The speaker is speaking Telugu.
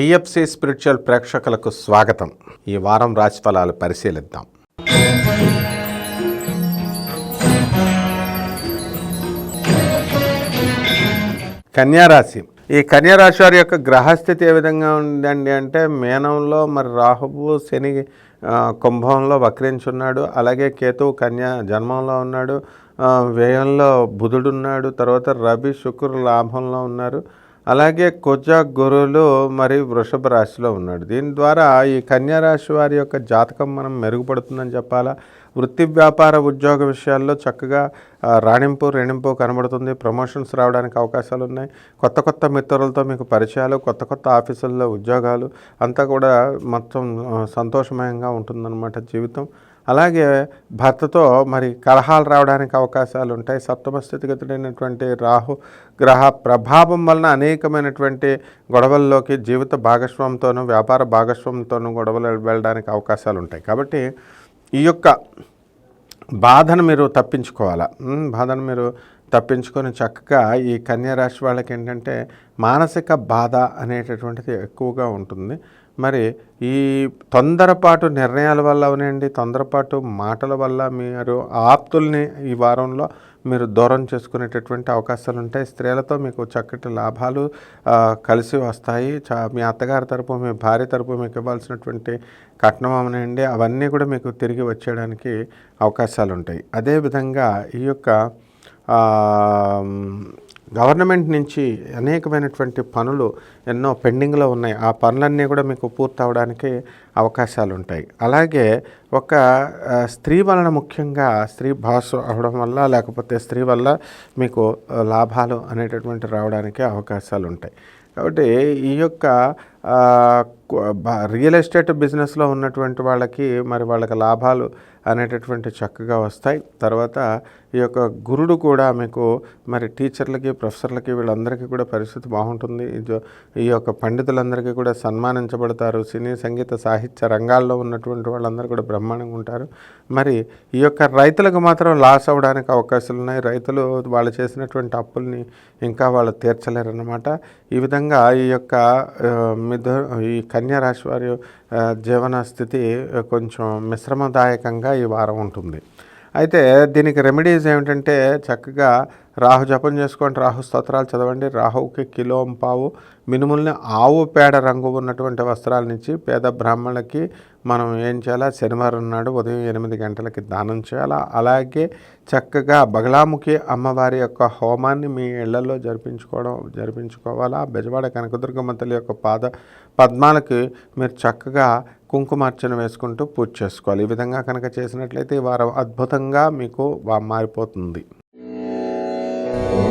టిఎఫ్సి స్పిరిచువల్ ప్రేక్షకులకు స్వాగతం. ఈ వారం రాశిఫలాలు పరిశీలిద్దాం. కన్యారాశి ఈ కన్యారాశి వారి యొక్క గ్రహస్థితి ఏ విధంగా ఉందండి అంటే మేనంలో మరి రాహువు శని కుంభంలో వక్రించున్నాడు. అలాగే కేతువు కన్యా జన్మంలో ఉన్నాడు. వ్యయంలో బుధుడు ఉన్నాడు తర్వాత రవి శుక్రుడు లాభంలో ఉన్నారు. అలాగే కుజ గురులు మరి వృషభ రాశిలో ఉన్నాడు. దీని ద్వారా ఈ కన్యా రాశి వారి యొక్క జాతకం మనం మెరుగుపడుతుందని చెప్పాలా? వృత్తి వ్యాపార ఉద్యోగ విషయాల్లో చక్కగా రాణింపు రెణింపు కనబడుతుంది. ప్రమోషన్స్ రావడానికి అవకాశాలు ఉన్నాయి. కొత్త కొత్త మిత్రులతో మీకు పరిచయాలు కొత్త కొత్త ఆఫీసుల్లో ఉద్యోగాలు అంతా కూడా మొత్తం సంతోషమయంగా ఉంటుందన్నమాట జీవితం. అలాగే భర్తతో మరి కలహాలు రావడానికి అవకాశాలు ఉంటాయి సప్తమ స్థితిగతుడైనటువంటి రాహు గ్రహ ప్రభావం వలన అనేకమైనటువంటి గొడవల్లోకి జీవిత భాగస్వామితోనూ వ్యాపార భాగస్వామితోనూ గొడవలు వెళ్ళడానికి అవకాశాలు ఉంటాయి కాబట్టి ఈ యొక్క బాధను మీరు తప్పించుకోవాలా? బాధను మీరు తప్పించుకొని చక్కగా ఈ కన్యా రాశి వాళ్ళకి ఏంటంటే మానసిక బాధ అనేటటువంటిది ఎక్కువగా ఉంటుంది. మరి ఈ తొందరపాటు నిర్ణయాల వల్ల అవనండి తొందరపాటు మాటల వల్ల మీరు ఆప్తుల్ని ఈ వారంలో మీరు దూరం చేసుకునేటటువంటి అవకాశాలు ఉంటాయి. స్త్రీలతో మీకు చక్కటి లాభాలు కలిసి వస్తాయి. చా మీ అత్తగారి తరపు మీ భార్య తరపు మీకు ఇవ్వాల్సినటువంటి కట్నం అవనండి అవన్నీ కూడా మీకు తిరిగి వచ్చేయడానికి అవకాశాలు ఉంటాయి. అదేవిధంగా ఈ యొక్క గవర్నమెంట్ నుంచి అనేకమైనటువంటి పనులు ఎన్నో పెండింగ్లో ఉన్నాయి. ఆ పనులన్నీ కూడా మీకు పూర్తి అవడానికి అవకాశాలు ఉంటాయి అలాగే ఒక స్త్రీ వలన ముఖ్యంగా స్త్రీ భాష అవడం వల్ల లేకపోతే స్త్రీ వల్ల మీకు లాభాలు అనేటటువంటి రావడానికి అవకాశాలు ఉంటాయి కాబట్టి ఈ యొక్క రియల్ ఎస్టేట్ బిజినెస్లో ఉన్నటువంటి వాళ్ళకి మరి వాళ్ళకి లాభాలు అనేటటువంటి చక్కగా వస్తాయి. తర్వాత ఈ యొక్క గురుడు కూడా మీకు మరి టీచర్లకి ప్రొఫెసర్లకి వీళ్ళందరికీ కూడా పరిస్థితి బాగుంటుంది. ఈ యొక్క పండితులందరికీ కూడా సన్మానించబడతారు. సినీ సంగీత సాహిత్య రంగాల్లో ఉన్నటువంటి వాళ్ళందరూ కూడా బ్రహ్మాండంగా ఉంటారు. మరి ఈ యొక్క రైతులకు మాత్రం లాస్ అవ్వడానికి అవకాశాలు ఉన్నాయి. రైతులు వాళ్ళు చేసినటువంటి అప్పుల్ని ఇంకా వాళ్ళు తీర్చలేరన్నమాట. ఈ విధంగా ఈ యొక్క మిథు ఈ కన్యారాశి వారి జీవన స్థితి కొంచెం మిశ్రమదాయకంగా ఈ వారం ఉంటుంది. అయితే దీనికి రెమెడీస్ ఏమిటంటే చక్కగా రాహు జపం చేసుకోండి రాహు స్తోత్రాలు చదవండి. రాహుకి కిలో పావు మినుముల్ని ఆవు పేడ రంగు ఉన్నటువంటి వస్త్రాలనిచ్చి నుంచి పేద బ్రాహ్మణులకి మనం ఏం చేయాలా? శనివారం నాడు ఉదయం ఎనిమిది గంటలకి దానం చేయాలా? అలాగే చక్కగా బగలాముఖి అమ్మవారి యొక్క హోమాన్ని మీ ఇళ్ళలో జరిపించుకోవడం జరిపించుకోవాలా? బెజవాడ కనకదుర్గమ్మ తల్లి యొక్క పాద పద్మాలకి మీరు చక్కగా కుంకుమార్చన వేసుకుంటూ పూజ చేసుకోవాలి. ఈ విధంగా కనుక చేసినట్లయితే ఈ వారం అద్భుతంగా మీకు మారిపోతుంది. Oh.